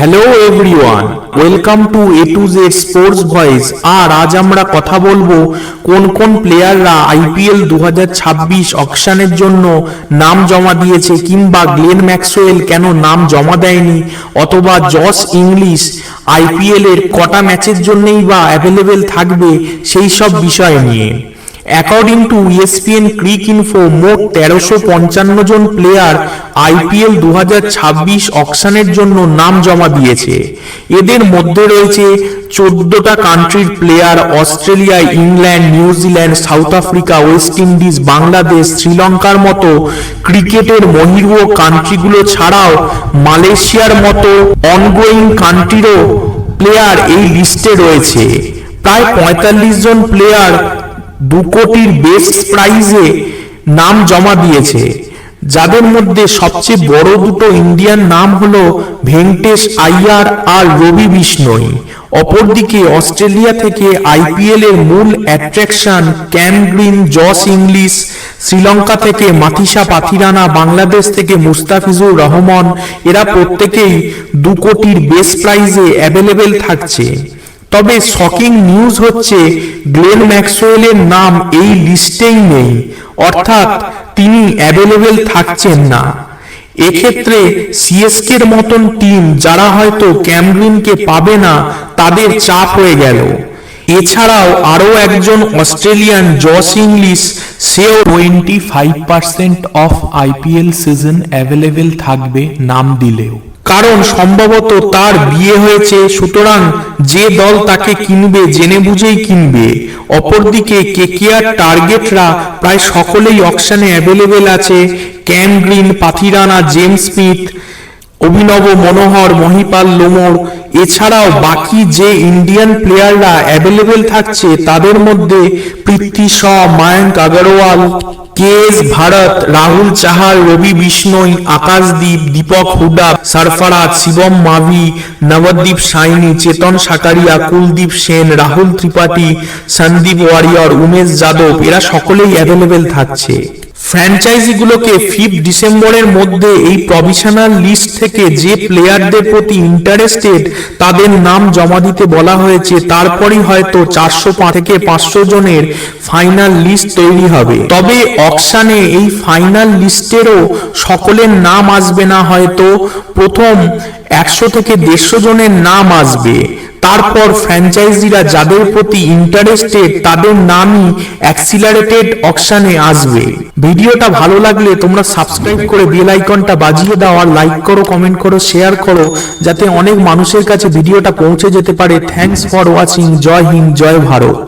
Hello everyone welcome to A to Z sports voice আর আজ আমরা কথা বলব কোন কোন প্লেয়াররা আইপিএল দু অকশনের জন্য নাম জমা দিয়েছে কিংবা গ্লেন ম্যাক্সওয়েল কেন নাম জমা দেয়নি অথবা জস ইংলিশ আইপিএল এর কটা ম্যাচের জন্যই বা অ্যাভেলেবেল থাকবে সেই সব বিষয় নিয়ে। অ্যাকর্ডিং টু ইএসপিএন ক্রিক ইনফো মোট তেরোশো পঞ্চান্ন জন প্লেয়ার আইপিএল দু অকশনের জন্য নাম জমা দিয়েছে। এদের মধ্যে রয়েছে চোদ্দটা কান্ট্রির player Australia, England New Zealand South Africa, West Indies, Bangladesh, শ্রীলঙ্কার মতো ক্রিকেটের মহিরুহ কান্ট্রিগুলো ছাড়াও মালয়েশিয়ার মতো অনগোয়িং কান্ট্রিরও প্লেয়ার এই লিস্টে রয়েছে। প্রায় পঁয়তাল্লিশ জন প্লেয়ার দু কোটির বেস্ট প্রাইজে নাম জমা দিয়েছে। যাদের মধ্যে সবচেয়ে বড় দুটো ইন্ডিয়ান নাম হলো ভেঙ্কটেশ আইয়ার আর রবি বিষ্ণই। অপরদিকে অস্ট্রেলিয়া থেকে আইপিএল এর মূল attraction Cam Green Josh Inglis Sri Lanka থেকে মাথিসা পাথিরানা, বাংলাদেশ থেকে মুস্তাফিজুর রহমান, এরা প্রত্যেকেই দু কোটির বেস্ট প্রাইজে অ্যাভেলেবেল থাকছে। তবে শকিং নিউজ হচ্ছে গ্লেন ম্যাক্সওয়েলের নাম এই লিস্টেই নেই। অর্থাৎ তিনি অ্যাভেলেবেল থাকছেন না। এক্ষেত্রে সিএসকের মতন টিম যারা হয়তো ক্যামগ্রিনকে পাবে না, তাদের চাপ হয়ে গেল। এছাড়াও আরও একজন অস্ট্রেলিয়ান জস ইংলিশ, সেও twenty five percent of IPL season available থাকবে নাম দিলেও। কারণ সম্ভবত তার বিয়ে হয়েছে, সুতরাং যে দল তাকে কিনবে জেনে বুঝেই কিনবে। অপরদিকে কেকিয়ার টার্গেটরা প্রায় সকলেই অকশনে অ্যাভেলেবেল আছে। Cam Green, Pathirana, James Smith, Abhinav Manohar, Mahipal লোমর এছাড়াও বাকি যে ইন্ডিয়ান প্লেয়াররা অ্যাভেলেবেল থাকছে, তাদের মধ্যে পৃথ্বী শ, মায়াঙ্ক আগরওয়াল কে ভারত, রাহুল চাহার রবি বিষ্ণই, আকাশদীপ, দীপক হুডা, সরফরাজ, শিবম মাভি, নবদ্বীপ সাইনি চেতন সাকারিয়া কুলদীপ সেন, রাহুল ত্রিপাঠী, সন্দীপ ওয়ারিয়র উমেশ যাদব, এরা সকলেই অ্যাভেলেবেল থাকছে। ফ্র্যাঞ্চাইজিগুলোকে ফিফ ডিসেম্বরের মধ্যে এই প্রভিশনাল লিস্ট থেকে যে প্লেয়ারদের প্রতি ইন্টারেস্টেড তাদের নাম জমা দিতে বলা হয়েছে, তারপরই হয়তো চারশো থেকে পাঁচশো জনের ফাইনাল লিস্ট তৈরি হবে। তবে অকশানে এই ফাইনাল লিস্টেরও সকলের নাম আসবে না, হয়তো প্রথম একশো থেকে দেড়শো জনের নাম আসবে। তারপর ফ্র্যাঞ্চাইজিরা যাদের প্রতি ইন্টারেস্টেড তাদের নামই অ্যাক্সিলারেটেড অকশানে আসবে। ভিডিওটা ভালো লাগলে তোমরা সাবস্ক্রাইব করে বেল আইকনটা বাজিয়ে দাও আর লাইক করো কমেন্ট করো শেয়ার করো, যাতে অনেক মানুষের কাছে ভিডিওটা পৌঁছে যেতে পারে। Thanks for watching Jai Hind, Jai Bharat.